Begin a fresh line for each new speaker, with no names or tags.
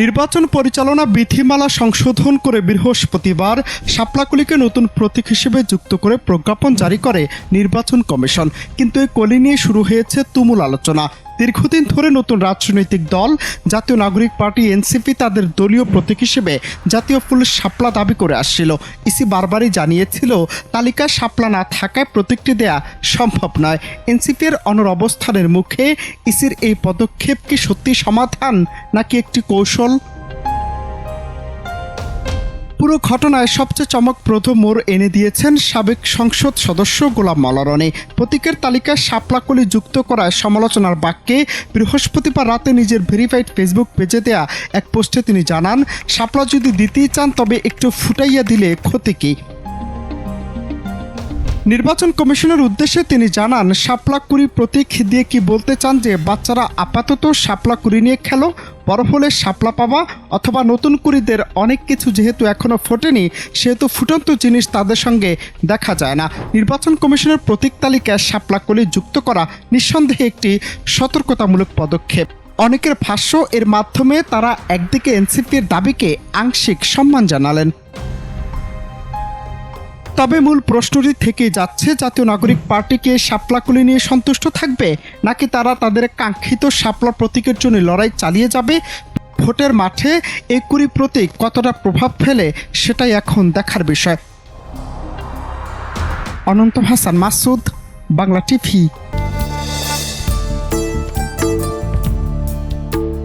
নির্বাচন পরিচালনা বিধিমালা সংশোধন করে বৃহস্পতিবার শাপলাকলিকে নতুন প্রতীক হিসেবে যুক্ত করে প্রজ্ঞাপন জারি করে নির্বাচন কমিশন। কিন্তু এই কলি নিয়ে শুরু হয়েছে তুমুল আলোচনা। দীর্ঘদিন ধরে নতুন রাজনৈতিক দল, জাতীয় নাগরিক পার্টি, এনসিপি তাদের দলীয় প্রতীক হিসেবে জাতীয় ফুল সাপলা দাবি করে আসছিল। ইসি বারবারই জানিয়েছিল, তালিকা সাপলা না থাকায় প্রতীকটি দেয়া সম্ভব নয়। এনসিপির অনর অবস্থানের মুখে ইসির এই পদক্ষেপ কি সত্যি সমাধান নাকি একটি কৌশল? পুরো ঘটনায় সবচেয়ে চমকপ্রদ মোড় এনে দিয়েছেন সাবেক সংসদ সদস্য গোলাম মলারনে প্রতীকের তালিকায় শাপলাকলি যুক্ত করায় সমালোচনার বাক্যে বৃহস্পতিবার রাতে নিজের ভেরিফাইড ফেসবুক পেজে দেয়া এক পোস্টে তিনি জানান, শাপলা যদি দিতেই চান তবে একটু ফুটাইয়া দিলে ক্ষতি কী? নির্বাচন কমিশনের উদ্দেশ্যে তিনি জানান, শাপলাকুড়ি প্রতীক দিয়ে কি বলতে চান যে বাচ্চারা আপাতত শাপলাকুড়ি নিয়ে খেলো? বড় হলে শাপলা পাওয়া অথবা নতুন কুড়িদের অনেক কিছু যেহেতু এখনও ফোটেনি, সেহেতু ফুটন্ত জিনিস তাদের সঙ্গে দেখা যায় না। নির্বাচন কমিশনের প্রতীক তালিকায় শাপলাকলি যুক্ত করা নিঃসন্দেহে একটি সতর্কতামূলক পদক্ষেপ। অনেকের ভাষ্য, এর মাধ্যমে তারা একদিকে এনসিপির দাবিকে আংশিক সম্মান জানালেন। তবে মূল প্রশ্নটি থেকে যাচ্ছে, জাতীয় নাগরিক পার্টিকে সাপলাকুলি নিয়ে সন্তুষ্ট থাকবে? নাকি তারা তাদের কাঙ্ক্ষিত সাপলা প্রতীকের জন্য লড়াই চালিয়ে যাবে? ভোটের মাঠে এই কুড়ি প্রতীক কতটা প্রভাব ফেলে, সেটাই এখন দেখার বিষয়। অনন্ত হাসান মাসুদ, বাংলা টিভি।